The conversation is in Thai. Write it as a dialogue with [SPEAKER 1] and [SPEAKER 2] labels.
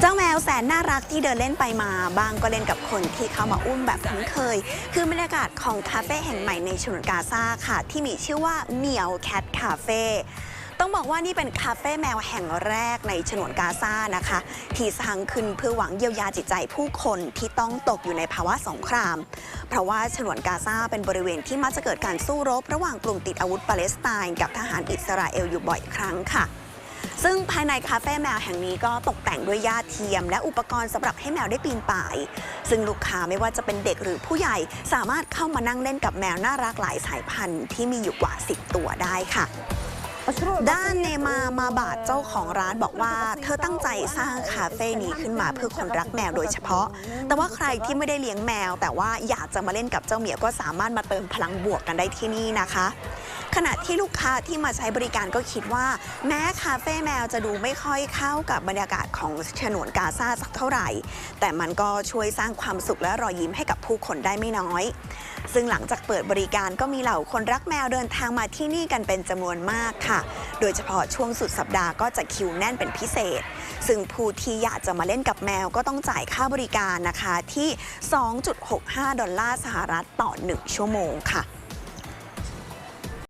[SPEAKER 1] เจ้าแมวแสนน่ารักที่เดินเล่นไปมาบ้างก็เล่นกับคนที่เข้ามาอุ้มแบบคุ้นเคย คือบรรยากาศของคาเฟ่แห่งใหม่ในฉนวนกาซาค่ะ ที่มีชื่อว่าเหมียวแคทคาเฟ่ต้องบอกว่านี่เป็นคาเฟ่แมวแห่งแรกในฉนวนกาซานะคะ ที่สร้างขึ้นเพื่อหวังเยียวยาจิตใจผู้คนที่ต้องตกอยู่ในภาวะสงคราม เพราะว่าฉนวนกาซาเป็นบริเวณที่มักจะเกิดการสู้รบ ระหว่างกลุ่มติดอาวุธปาเลสไตน์กับทหารอิสราเอลอยู่บ่อยครั้งค่ะ ซึ่งภายในคาเฟ่แมวแห่งนี้ก็ตกแต่งด้วยหญ้าเทียม และอุปกรณ์สำหรับให้แมวได้ปีนป่าย ซึ่งลูกค้าไม่ว่าจะเป็นเด็กหรือผู้ใหญ่สามารถเข้ามานั่งเล่นกับแมวน่ารักหลายสายพันธุ์ที่มีอยู่กว่า 10 ตัวได้ค่ะด้านเนมามาบาดเจ้าของร้านบอกว่า เธอตั้งใจสร้างคาเฟ่นี้ขึ้นมาเพื่อคนรักแมวโดยเฉพาะ แต่ว่าใครที่ไม่ได้เลี้ยงแมว แต่ว่าอยากจะมาเล่นกับเจ้าเหมียวก็สามารถมาเติมพลังบวกกันได้ที่นี่นะคะ ขณะที่ลูกค้าที่มาใช้บริการก็คิดว่า แม้คาเฟ่แมวจะดูไม่ค่อยเข้ากับบรรยากาศของฉนวนกาซาสักเท่าไหร่ แต่มันก็ช่วยสร้างความสุขและรอยยิ้มให้กับผู้คนได้ไม่น้อย ซึ่งหลังจากเปิดบริการก็มีเหล่าคนรักแมวเดินทางมาที่นี่กันเป็นจำนวนมากค่ะ โดยเฉพาะช่วงสุดสัปดาห์ก็จะคิวแน่นเป็นพิเศษ ซึ่งผู้ที่อยากจะมาเล่นกับแมวก็ต้องจ่ายค่าบริการนะคะที่ 2.65 ดอลลาร์สหรัฐต่อ 1 ชั่วโมงค่ะ